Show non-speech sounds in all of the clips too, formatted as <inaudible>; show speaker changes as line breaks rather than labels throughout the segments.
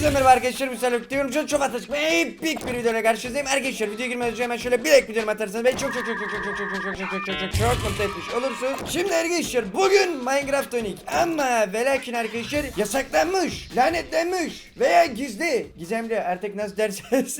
Hepinize merhaba arkadaşlar müsaadenle diyorum çok çok atışık ve epik bir videoyla karşınızdayım arkadaşlar videoya girmeden önce hemen şöyle bir like videomu atarsanız beni çok çok çok çok çok çok çok çok çok çok çok çok çok mutlu etmiş olursunuz Şimdi arkadaşlar bugün Minecraft Onik ama ve lakin arkadaşlar yasaklanmış lanetlenmiş veya gizli gizemli artık nasıl derseniz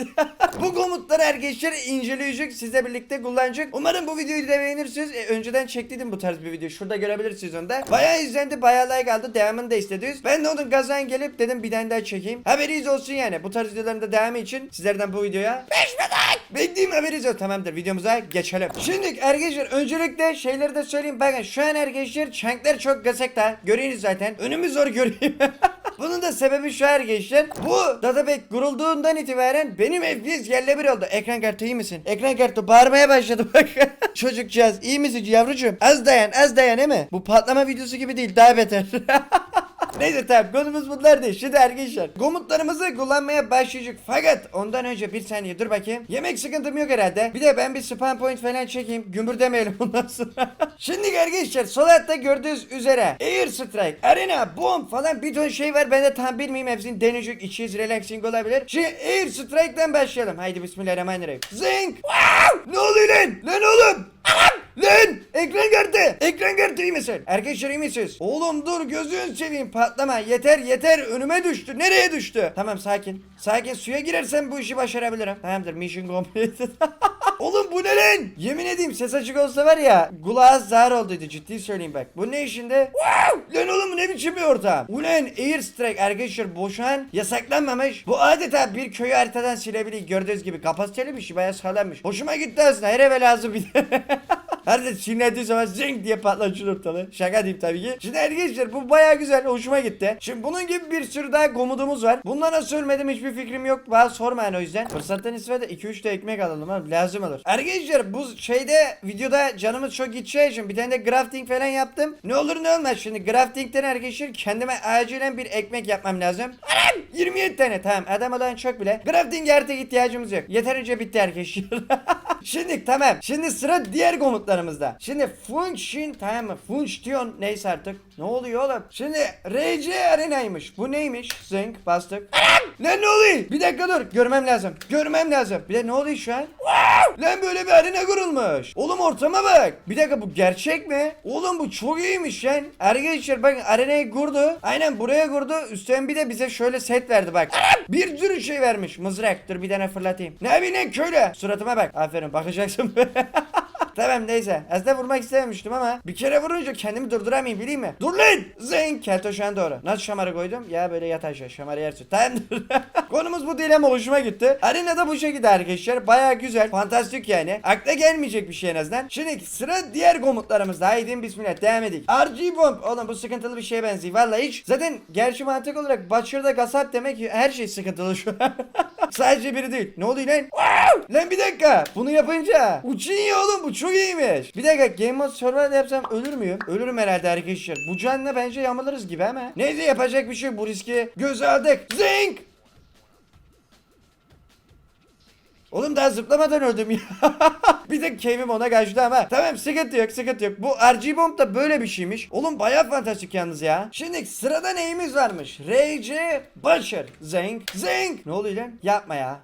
bu komutları arkadaşlar inceleyecek sizle birlikte kullanacak umarım bu videoyu da beğenirsiniz E, önceden çektiydim bu tarz bir video şurada görebilirsiniz onu da bayağı izlendi bayağı like aldı devamını da istediniz ben de onun gazan gelip dedim bir tane daha çekeyim haberiniz olsun yani bu tarz videoların da devamı için sizlerden bu videoya 5 like bekleyeyim haberiniz olsun tamamdır videomuza geçelim şimdi arkadaşlar öncelikle şeyleri de söyleyeyim bakın şu an arkadaşlar çanklar çok gazekta görüyorsunuz zaten önümü zor göreyim <laughs> Bunun da sebebi şu arkadaşlar. Bu database kurulduğundan itibaren benim FPS yerle bir oldu. Ekran kartı iyi misin? Ekran kartı bağırmaya başladı bak. <laughs> Çocukcağız iyi misin yavrucuğum? Az dayan az dayan değil mi? Bu patlama videosu gibi değil daha beter. <laughs> Neyse tamam konumuz bunlar değil. Şimdi arkadaşlar komutlarımızı kullanmaya başlayacak. Fakat ondan önce bir saniye dur bakayım. Yemek sıkıntım yok herhalde. Bir de ben bir spam point falan çekeyim. Gümbür demeyelim ondan sonra. <laughs> Şimdi arkadaşlar sol altta gördüğünüz üzere Air Strike, Arena, Bomb falan bir ton şey var. Ben de tam bilmeyeyim hepsini deneyecek. İçiyiz relaxing olabilir. Şimdi Air Strike'den başlayalım. Haydi bismillahirrahmanirrahim. Zing! Wow! Ne oluyor lan? Lan oğlum! Lan! Ekran kartı! Ekran kartı iyi misin? Arkadaşlar iyi misiniz? Oğlum dur gözün seveyim patlama. Yeter yeter önüme düştü. Nereye düştü? Tamam sakin. Sakin suya girersem bu işi başarabilirim. Tamamdır mission completed. <laughs> Oğlum bu ne lan? Yemin edeyim ses açık olsa var ya kulağa zar olduydu ciddi söyleyeyim bak. Bu ne işinde? Wow! Lan oğlum ne biçim bir ortam? Ulan Air Strike arkadaşlar boşan yasaklanmamış. Bu adeta bir köyü haritadan silebilir. Gördüğünüz gibi kapasiteli bir şey bayağı sağlammış. Hoşuma gitti aslında her eve lazım bir de. <laughs> Harbiden sinirlendiği zaman zing diye patlatır ortalığı. Şaka diyeyim tabii ki. Şimdi arkadaşlar bu baya güzel. Hoşuma gitti. Şimdi bunun gibi bir sürü daha komudumuz var. Bundan nasıl ölmedim hiçbir fikrim yok. Bana sormayın o yüzden. Fırsattan istifade 2-3 de ekmek alalım abi. Lazım olur. Arkadaşlar bu şeyde videoda canımız çok gideceği için bir tane de crafting falan yaptım. Ne olur ne olmaz. Şimdi craftingten arkadaşlar kendime acilen bir ekmek yapmam lazım. Anam! 27 tane tamam. Adam olan çok bile. Crafting artık ihtiyacımız yok. Yeterince bitti arkadaşlar. <laughs> Şimdi tamam. Şimdi sıra diğer komutlarımızda. Şimdi function tamam mı? Function neyse artık. Ne oluyor oğlum? Şimdi RC arenaymış. Bu neymiş? Zinc bastık. Anam! Lan ne oluyor? Bir dakika dur. Görmem lazım. Görmem lazım. Bir de ne oluyor şu an? Wow! Lan böyle bir arena kurulmuş. Oğlum ortama bak. Bir dakika bu gerçek mi? Oğlum bu çok iyiymiş lan. Arkadaşlar bakın arenayı kurdu. Aynen buraya kurdu. Üstten bir de bize şöyle set verdi bak. Bir sürü şey vermiş. Mızrak. Dur bir tane fırlatayım. Ne lan köylü? Suratıma bak. Aferin bakacaksın. <laughs> Tamam neyse. Aslında vurmak istememiştim ama bir kere vurunca kendimi durduramayayım bileyim mi? Dur lan! Zeng! Kelto şu an doğru. Nasıl şamarı koydum? Ya böyle yat aşağı. Şamarı yersin. Tamamdır. <laughs> Konumuz bu değil ama hoşuma gitti. Arenada bu şekilde arkadaşlar. Baya güzel. Fantastik yani. Akla gelmeyecek bir şey en azından. Şimdi sıra diğer komutlarımızda. Haydi bismillah devam edik. RG bomb. Oğlum bu sıkıntılı bir şeye benziyor. Vallahi hiç. Zaten gerçi mantık olarak Butcher'da gasap demek ki her şey sıkıntılı şu an. <laughs> Sadece biri değil. Ne oluyor lan? Wow! Lan bir dakika. Bunu yapınca uçuyor oğlum bu çok iyiymiş. Bir dakika Game Mode Survival yapsam ölür müyüm? Ölürüm herhalde arkadaşlar. Bu canla bence yamuluruz gibi ama. Neyse yapacak bir şey bu riski göze aldık. Zing! Oğlum daha zıplamadan öldüm ya. <laughs> bir de keyfim ona kaçtı ama. Tamam sıkıntı yok sıkıntı yok. Bu RG Bomb da böyle bir şeymiş. Oğlum bayağı fantastik yalnız ya. Şimdi sırada neyimiz varmış? RC Butcher. Zing. Zing. Ne oluyor lan? Yapma ya.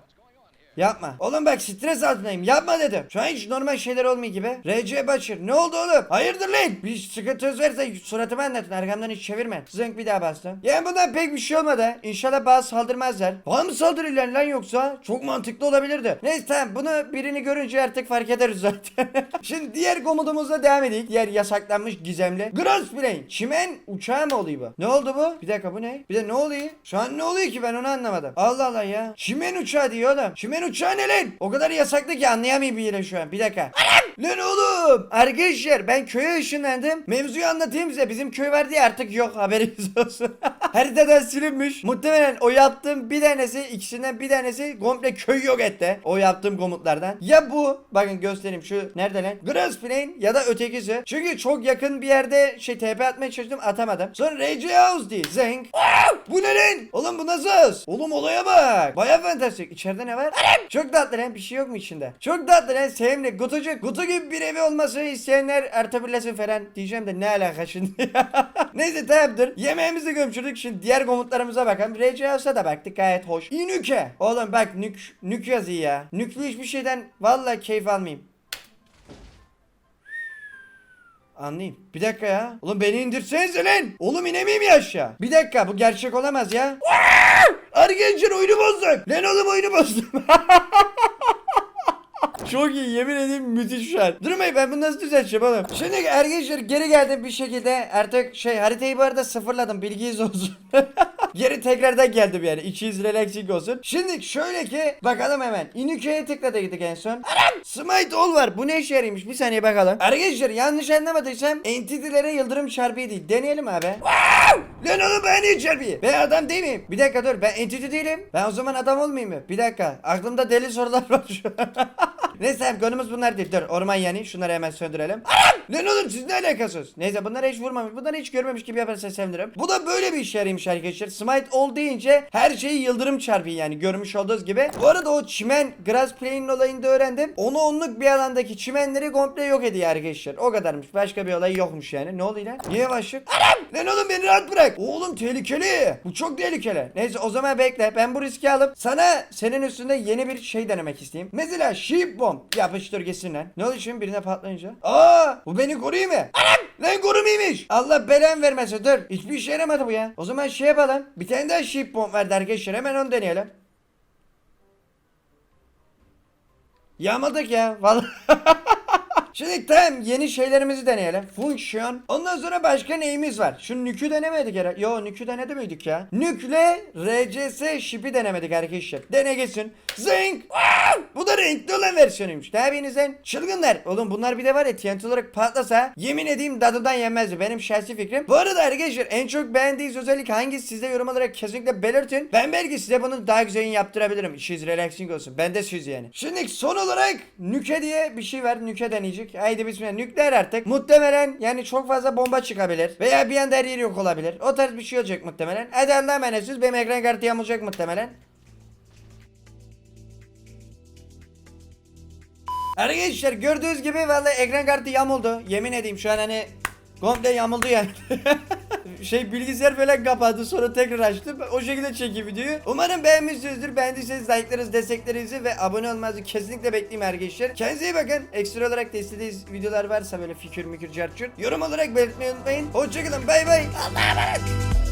Yapma. Oğlum bak stres altındayım. Yapma dedim. Şu an hiç normal şeyler olmuyor gibi. RC Başır. Ne oldu oğlum? Hayırdır lan? Bir sıkıntı verse suratıma anlatın. Arkamdan hiç çevirme. Zınk bir daha bastım. Yani bundan pek bir şey olmadı. İnşallah bazı saldırmazlar. Bana mı saldırırlar lan yoksa? Çok mantıklı olabilirdi. Neyse tamam bunu birini görünce artık fark ederiz zaten. <laughs> Şimdi diğer komutumuzla devam edelim. Diğer yasaklanmış gizemli. Grass Plane. Çimen uçağı mı oluyor bu? Ne oldu bu? Bir dakika bu ne? Bir de ne oluyor? Şu an ne oluyor ki ben onu anlamadım. Allah Allah ya. Çimen uçağı diyor oğlum. Çimen uçağı ne lan? O kadar yasaklı ki anlayamayayım yere şu an. Bir dakika. Anam! Lan oğlum. Arkadaşlar ben köye ışınlandım. Mevzuyu anlatayım size. Bizim köy vardı ya artık yok haberiniz <laughs> olsun. Haritadan silinmiş. Muhtemelen o yaptığım bir tanesi ikisinden bir tanesi komple köy yok etti. O yaptığım komutlardan. Ya bu bakın göstereyim şu nerede lan? Grass ya da ötekisi. Çünkü çok yakın bir yerde şey TP atmaya çalıştım atamadım. Sonra Rage House değil. Zeng. Bu ne lan? Oğlum bu nasıl? Oğlum olaya bak. Baya fantastik. İçeride ne var? Anam! Çok tatlı lan bir şey yok mu içinde? Çok tatlı lan sevimli. Kutucuk. Kutu gibi bir evi olmasını isteyenler artabilirsin falan. Diyeceğim de ne alaka şimdi? <laughs> Neyse tamamdır. Yemeğimizi gömçürdük. Şimdi diğer komutlarımıza bakalım. RC House'a da baktık gayet hoş. İnüke. Oğlum bak nük, nük yazıyor ya. Nüklü hiçbir şeyden vallahi keyif almayayım. Anlayayım. Bir dakika ya. Oğlum beni indirsenize lan. Oğlum inemeyeyim ya aşağı. Bir dakika bu gerçek olamaz ya. Arkadaşlar oyunu bozduk. Lan oğlum oyunu bozdum. <laughs> Çok iyi yemin edeyim müthiş şu an. Durmayın ben bunu nasıl düzelteceğim oğlum. Şimdi arkadaşlar geri geldim bir şekilde artık şey haritayı bu arada sıfırladım bilginiz olsun. <laughs> geri tekrardan geldim yani 200 relaxing olsun. Şimdi şöyle ki bakalım hemen. Inuka'ya tıkladık en son. Anam! Smite All var. Bu ne işe yaraymış? Bir saniye bakalım. Arkadaşlar yanlış anlamadıysam entitilere yıldırım çarpıyı değil. Deneyelim abi. Lan oğlum ben niye çarpıyı? Ben adam değil miyim? Bir dakika dur ben entity değilim. Ben o zaman adam olmayayım mı? Bir dakika. Aklımda deli sorular var şu. <laughs> Neyse konumuz bunlar değil. Dur orman yani şunları hemen söndürelim. Anam! Lan oğlum siz ne alakasınız? Neyse bunları hiç vurmamış. Bunları hiç görmemiş gibi yaparsa sevinirim. Bu da böyle bir işe yaraymış arkadaşlar. Smite all deyince her şeyi yıldırım çarpıyor yani görmüş olduğunuz gibi. Bu arada o çimen grass plane'in olayını da öğrendim. Onu onluk bir alandaki çimenleri komple yok ediyor arkadaşlar. O kadarmış. Başka bir olay yokmuş yani. Ne oluyor lan? Niye başlık? Anam! Lan oğlum beni rahat bırak. Oğlum tehlikeli. Bu çok tehlikeli. Neyse o zaman bekle. Ben bu riski alıp sana senin üstünde yeni bir şey denemek isteyeyim. Mesela sheep bomb. Yapıştır gitsin lan. Ne oluyor şimdi birine patlayınca? Aa! Bu beni koruyor mu? Anam! Lan korumaymış. Allah belen vermesin. Dur. Hiçbir işe yaramadı bu ya. O zaman şey yapalım. Bir tane daha sheep bomb verdi arkadaşlar. Hemen onu deneyelim. Yamadık ya. Vallahi. <laughs> Şimdi tamam yeni şeylerimizi deneyelim. Function. Ondan sonra başka neyimiz var? Şu nükü denemedik herhalde. Yo nükü denedi miydik ya? Nükle RCS şipi denemedik arkadaşlar. Dene geçsin. Zing. Aa! Bu da renkli olan versiyonuymuş. Tabinizden çılgınlar. Oğlum bunlar bir de var ya TNT olarak patlasa yemin edeyim dadından yenmezdi. Benim şahsi fikrim. Bu arada arkadaşlar en çok beğendiğiniz özellik hangisi sizde yorum olarak kesinlikle belirtin. Ben belki size bunu daha güzelini yaptırabilirim. İşiniz relaxing olsun. Ben de siz yani. Şimdi son olarak nüke diye bir şey var. Nüke deneyecek. Haydi bismillah. Nükleer artık. Muhtemelen yani çok fazla bomba çıkabilir. Veya bir anda her yer yok olabilir. O tarz bir şey olacak muhtemelen. Hadi Allah'a emanetsiniz. Benim ekran kartı yamulacak muhtemelen. Arkadaşlar gördüğünüz gibi vallahi ekran kartı yamuldu. Yemin edeyim şu an hani komple yamuldu yani. <laughs> şey bilgisayar falan kapadı sonra tekrar açtım. O şekilde çekeyim videoyu. Umarım beğenmişsinizdir. Beğendiyseniz like'larınızı, desteklerinizi ve abone olmanızı kesinlikle bekleyeyim arkadaşlar. Kendinize iyi bakın. Ekstra olarak da istediğiniz videolar varsa böyle fikir mikir carçur. Yorum olarak belirtmeyi unutmayın. Hoşçakalın. Bay bay. Allah'a emanet.